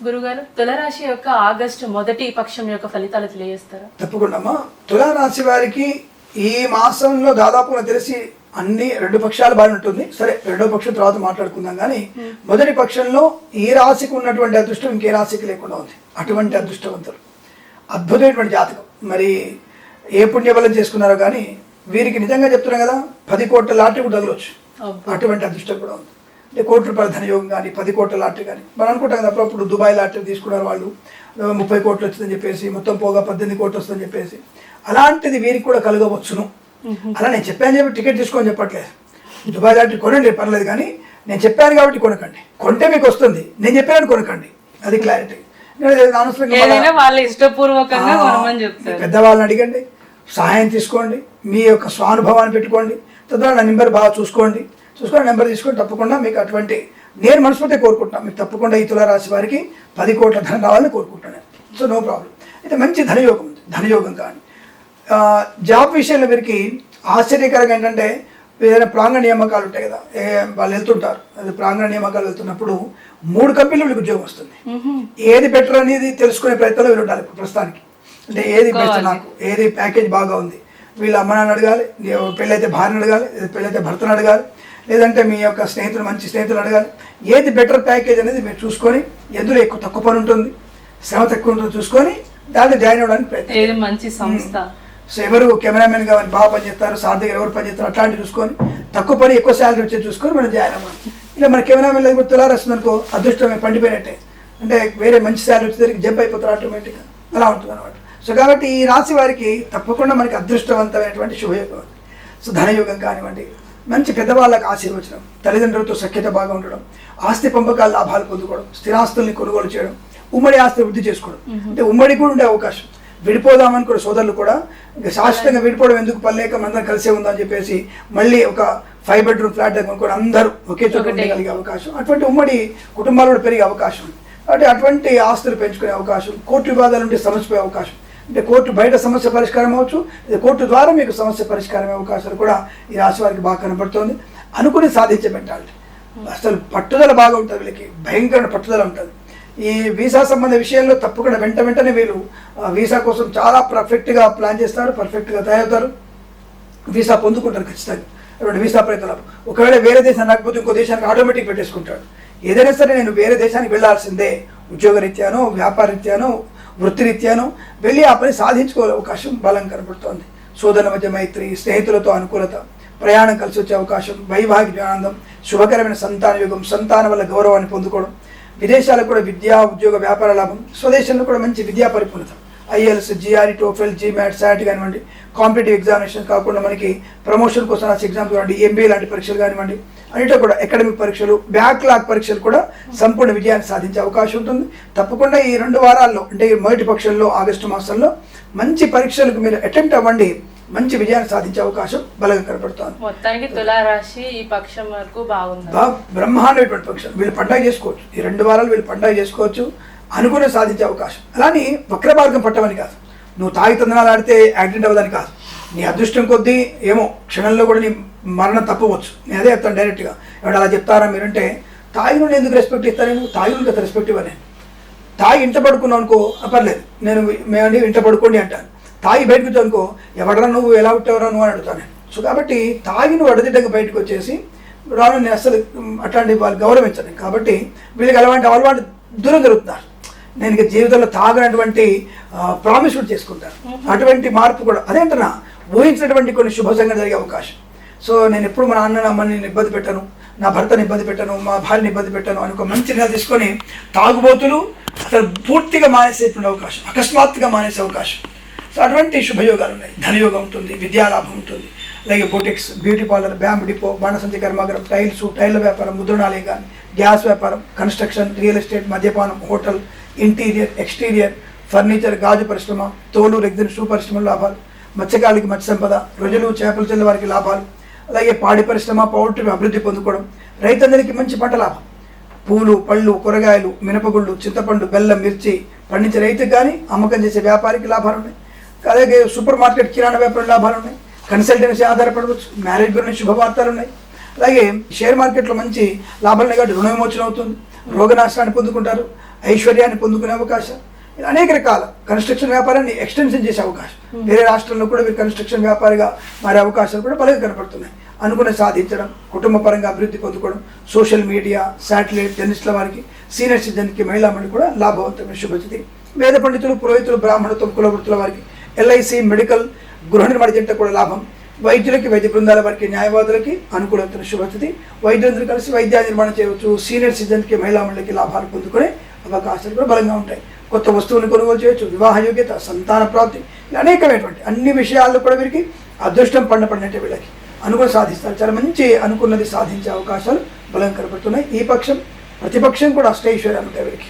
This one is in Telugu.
గురుగారు తులరాశి యొక్క ఆగస్టు మొదటి పక్షం యొక్క ఫలితాలు తెలియజేస్తారా? తప్పకుండా అమ్మా. తులారాశి వారికి ఈ మాసంలో దాదాపు నాకు తెలిసి అన్ని రెండు పక్షాలు బాగా ఉంటుంది. సరే రెండో పక్షం తర్వాత మాట్లాడుకుందాం కానీ మొదటి పక్షంలో ఈ రాశికి ఉన్నటువంటి అదృష్టం ఇంకే రాశికి లేకుండా ఉంది. అటువంటి అదృష్టవంతులు. అద్భుతమైనటువంటి జాతకం. మరి ఏ పుణ్యబలం చేసుకున్నారో కానీ వీరికి నిజంగా చెప్తున్నా కదా పది కోట్ల లాటరీ కూడా తగలవచ్చు. అటువంటి అదృష్టం కూడా ఉంది. అంటే కోటి రూపాయల ధనయోగం కానీ పది కోట్ల లాటరీ కానీ మనం అనుకుంటాం కదా అప్పుడప్పుడు దుబాయ్ లాటరీ తీసుకున్నారు వాళ్ళు. ముప్పై కోట్లు వచ్చిందని చెప్పేసి మొత్తం పోగా పద్దెనిమిది కోట్లు వస్తుందని చెప్పేసి. అలాంటిది వీరికి కూడా కలగవచ్చును. అలా నేను చెప్పాను చెప్పి టికెట్ తీసుకోని చెప్పట్లేదు. దుబాయ్ లాటరీ కొనండి పర్లేదు కానీ నేను చెప్పాను కాబట్టి కొనకండి. కొంటే మీకు వస్తుంది. నేను చెప్పాను కొనకండి. అది క్లారిటీ పెద్దవాళ్ళని అడిగండి. సహాయం తీసుకోండి. మీ యొక్క స్వానుభవాన్ని పెట్టుకోండి. తద్వారా నా నెంబర్ బాగా చూసుకోండి. చూసుకొని నెంబర్ తీసుకొని తప్పకుండా మీకు అటువంటి నేను మనస్ఫూర్తి కోరుకుంటున్నాను. మీకు తప్పకుండా ఈ తులారాశి వారికి పది కోట్ల ధనం రావాలని కోరుకుంటున్నాను. So no problem. అయితే మంచి ధనయోగం ఉంది. ధనయోగం కానీ. జాబ్ విషయంలో వీరికి ఆశ్చర్యకరంగా ఏంటంటే ఏదైనా ప్రాంగణ నియామకాలు ఉంటాయి కదా వాళ్ళు వెళ్తుంటారు. అది ప్రాంగణ నియామకాలు వెళ్తున్నప్పుడు మూడు కంపెనీలు వీళ్ళకి ఉద్యోగం వస్తుంది. ఏది బెటర్ అనేది తెలుసుకునే ప్రయత్నంలో వీళ్ళు ఉండాలి ప్రస్తుతానికి. అంటే ఏది బెస్ట్ నాకు ఏది ప్యాకేజ్ బాగా ఉంది. వీళ్ళ అమ్మ నాన్న అడగాలి పెళ్ళైతే భార్యను అడగాలి పెళ్ళైతే భర్తను అడగాలి లేదంటే మీ యొక్క స్నేహితులు మంచి స్నేహితులు అడగాలి. ఏది బెటర్ ప్యాకేజ్ అనేది మీరు చూసుకొని ఎందులో ఎక్కువ తక్కువ పని ఉంటుంది శ్రమ తక్కువ ఉంటుందో చూసుకొని దాంట్లో జాయిన్ అవ్వడానికి ప్రయత్నం మంచి సంస్థ? సో ఎవరు కెమెరామెన్గా బాగా పనిచేస్తారు సార్ దగ్గర ఎవరు పనిచేస్తారు అట్లాంటివి చూసుకొని తక్కువ పని ఎక్కువ శాలరీ వచ్చేది చూసుకొని మనం జాయిన్ అవ్వాలి. ఇలా మన కెమెరామెన్ దగ్గర తులారు వస్తుంది అనుకో అదృష్టమే పండిపోయినట్టే. అంటే వేరే మంచి శాలరీ వచ్చేసరికి జంప్ అయిపోతారు ఆటోమేటిక్గా అలా ఉంటుంది అనమాట సో కాబట్టి ఈ రాశి వారికి తప్పకుండా మనకి అదృష్టవంతమైనటువంటి శుభయోగం. సో ధనయోగం కానివ్వండి మంచి పెద్దవాళ్ళకి ఆశీర్వచనం తల్లిదండ్రులతో సఖ్యత బాగా ఉండడం ఆస్తి పంపకాల లాభాలు పొందుకోవడం స్థిరాస్తుల్ని కొనుగోలు చేయడం ఉమ్మడి ఆస్తి వృద్ధి చేసుకోవడం. అంటే ఉమ్మడి కూడా ఉండే అవకాశం. విడిపోదామని కూడా సోదరులు కూడా శాశ్వతంగా విడిపోవడం ఎందుకు? పర్లేక మనందరం కలిసే ఉందని చెప్పేసి మళ్ళీ ఒక ఫైవ్ బెడ్రూమ్ ఫ్లాట్ దగ్గర కూడా అందరూ ఒకే చోట. ఉండగలిగే అవకాశం. అటువంటి ఉమ్మడి కుటుంబాలు కూడా పెరిగే అవకాశం. కాబట్టి అటువంటి ఆస్తులు పెంచుకునే అవకాశం కోర్టు వివాదాలు ఉంటే సమస్య పోయే అవకాశం. అంటే కోర్టు బయట సమస్య పరిష్కారం అవ్వచ్చు. కోర్టు ద్వారా మీకు సమస్య పరిష్కారం అయ్యే అవకాశాలు కూడా ఈ రాశి వారికి బాగా కనబడుతోంది. అనుకుని సాధించే మెంటాలిటీ. అసలు పట్టుదల బాగా ఉంటుంది వీళ్ళకి. భయంకరమైన పట్టుదల ఉంటుంది. ఈ వీసా సంబంధ విషయంలో తప్పకుండా వెంట వెంటనే వీళ్ళు వీసా కోసం చాలా పర్ఫెక్ట్గా ప్లాన్ చేస్తారు పర్ఫెక్ట్గా తయారవుతారు. వీసా పొందుకుంటారు ఖచ్చితంగా. రెండు వీసా ప్రయత్నాలు. ఒకవేళ వేరే దేశం రాకపోతే ఇంకో దేశానికి ఆటోమేటిక్ పెట్టేసుకుంటాడు ఏదైనా సరే నేను వేరే దేశానికి వెళ్ళాల్సిందే. ఉద్యోగరీత్యానో వ్యాపారరీత్యానో వృత్తిరీత్యాను వెళ్ళి ఆ పని సాధించుకోలే అవకాశం బలం కనబడుతోంది. శోధన మధ్య మైత్రి స్నేహితులతో అనుకూలత ప్రయాణం కలిసి వచ్చే అవకాశం వైవాహిక ఆనందం శుభకరమైన సంతాన యుగం సంతానం వల్ల గౌరవాన్ని పొందుకోవడం విదేశాలకు కూడా విద్యా ఉద్యోగ వ్యాపార లాభం స్వదేశంలో కూడా మంచి విద్యా పరిపూర్ణత. IELTS GRE TOEFL GMAT SAT కానివ్వండి కాంపిటేటివ్ ఎగ్జామినేషన్ కాకుండా మనకి ప్రమోషన్ కోసం రాసే ఎగ్జామ్స్ కానివ్వండి ఎంబీఏ లాంటి పరీక్షలు కానివ్వండి అన్నిటో కూడా అకాడమిక్ పరీక్షలు బ్యాక్లాగ్ పరీక్షలు కూడా సంపూర్ణ విజయాన్ని సాధించే అవకాశం ఉంటుంది. తప్పకుండా ఈ రెండు వారాల్లో అంటే ఈ మొదటి పక్షంలో ఆగస్టు మాసంలో మంచి పరీక్షలకు మీరు అటెంప్ట్ అవ్వండి. మంచి విజయాన్ని సాధించే అవకాశం బలంగా కనబడుతోంది మొత్తానికి తులారాశి ఈ పక్షం వరకు బాగుంది. బ్రహ్మాండమైనటువంటి పక్షం. వీళ్ళు పండగ చేసుకోవచ్చు. ఈ రెండు వారాలు వీళ్ళు పండగ చేసుకోవచ్చు. అనుకుని సాధించే అవకాశం. అలాని వక్ర మార్గం పట్టమని కాదు. నువ్వు తాగి తందనాలు ఆడితే యాక్సిడెంట్ అవ్వదని కాదు. నీ అదృష్టం కొద్దీ ఏమో క్షణంలో కూడా నీ మరణం తప్పవచ్చు. నేను అదే చెప్తాను డైరెక్ట్గా ఎవడు అలా చెప్తారా మీరంటే తాగి నుండి ఎందుకు రెస్పెక్ట్ ఇస్తాను తాగి నుండి రెస్పెక్ట్ ఇవ్వను తాగి ఇంట పడుకున్నావు అనుకో "ఆ, పర్లేదు నేను మేమండి ఇంట పడుకోండి అంటాను. తాగి బయటకు అనుకో ఎవడరా నువ్వు? ఎలా పుట్టావరా నువ్వు? అని అడుగుతాను నేను. సో కాబట్టి తాగి నువ్వు అడదిడ్డగా బయటకు వచ్చేసి రాను నేను అసలు అట్లాంటి వాళ్ళు గౌరవించను కాబట్టి వీళ్ళకి అలాంటి అలవాటు దూరం జరుగుతున్నారు. నేను ఇక జీవితంలో తాగనటువంటి ప్రామిస్ కూడా చేసుకుంటాను. అటువంటి మార్పు కూడా అదేంటన్నా ఊహించినటువంటి కొన్ని శుభ సంఘటన జరిగే అవకాశం. సో నేను ఎప్పుడు మా నాన్న అమ్మని నేను ఇబ్బంది పెట్టాను నా భర్తని ఇబ్బంది పెట్టాను మా భార్యని ఇబ్బంది పెట్టాను అని ఒక మంచి నిర్ణయం తీసుకొని తాగుబోతులు అసలు పూర్తిగా మానేసేటువంటి అవకాశం అకస్మాత్తుగా మానేసే అవకాశం. సో అటువంటి శుభయోగాలు ఉన్నాయి. ధనయోగం ఉంటుంది విద్యాలాభం ఉంటుంది. అలాగే boutiques beauty parlour bamboo depot బాణసంతి కర్మాగారం టైల్స్ టైర్ల వ్యాపారం ముద్రణాలయం కానీ గ్యాస్ వ్యాపారం కన్స్ట్రక్షన్ రియల్ ఎస్టేట్ మద్యపానం హోటల్ ఇంటీరియర్ ఎక్స్టీరియర్ ఫర్నిచర్ గాజు పరిశ్రమ తోలు రెగ్జిన్ షూ పరిశ్రమల లాభాలు. మత్స్యకారులకి మత్స్య సంపద ప్రజలు చేపలు చెల్లె వారికి లాభాలు అలాగే పాడి పరిశ్రమ పౌల్ట్రీ అభివృద్ధి పొందుకోవడం రైతందరికీ మంచి పంట లాభం. పూలు పళ్ళు కూరగాయలు మినపగుళ్ళు చింతపండు బెల్లం మిర్చి పండించే రైతుకు కానీ అమ్మకం చేసే వ్యాపారికి లాభాలు ఉన్నాయి అలాగే సూపర్ మార్కెట్ కిరాణా వ్యాపారం లాభాలు ఉన్నాయి కన్సల్టెన్సీ ఆధారపడవచ్చు మ్యారేజ్ గురించి శుభవార్తలు ఉన్నాయి అలాగే షేర్ మార్కెట్లో మంచి లాభాలు ఉన్నాయి కాబట్టి రుణ విమోచన అవుతుంది రోగనాశనాన్ని పొందుకుంటారు. ఐశ్వర్యాన్ని పొందుకునే అవకాశం. అనేక రకాల కన్స్ట్రక్షన్ వ్యాపారాన్ని ఎక్స్టెన్షన్ చేసే అవకాశం. వేరే రాష్ట్రంలో కూడా మీరు కన్స్ట్రక్షన్ వ్యాపారిగా మారే అవకాశాలు కూడా బలంగా కనపడుతున్నాయి. అనుకున్న సాధించడం కుటుంబ పరంగా అభివృద్ధి పొందుకోవడం సోషల్ మీడియా శాటిలైట్ జర్నలిస్టుల వారికి సీనియర్ సిటిజన్కి మహిళా మండలి కూడా లాభవంతమైన శుభతిథి వేద పండితులు పురోహితులు బ్రాహ్మణత్వం కులవృత్తుల వారికి ఎల్ఐసి మెడికల్ గృహ నిర్మాణ జంట కూడా లాభం. వైద్యులకి వైద్య బృందాల వారికి న్యాయవాదులకి అనుకూలమైన శుభతిథి వైద్యులందరూ కలిసి వైద్య నిర్మాణం చేయవచ్చు. సీనియర్ సిటిజన్కి మహిళా మండలికి లాభాలు పొందుకునే అవకాశాలు కూడా బలంగా ఉంటాయి. కొత్త వస్తువుని కొనుగోలు చేయొచ్చు వివాహ యోగ్యత సంతాన ప్రాప్తి అనేకమైనటువంటి అన్ని విషయాల్లో కూడా వీరికి అదృష్టం పండ వీళ్ళకి. అనుకుని సాధిస్తారు. చాలా మంచి అనుకున్నది సాధించే అవకాశాలు బలం కనపడుతున్నాయి. ఈ పక్షం ప్రతిపక్షం కూడా అష్టైశ్వర్యాలు ఉంటాయి వీరికి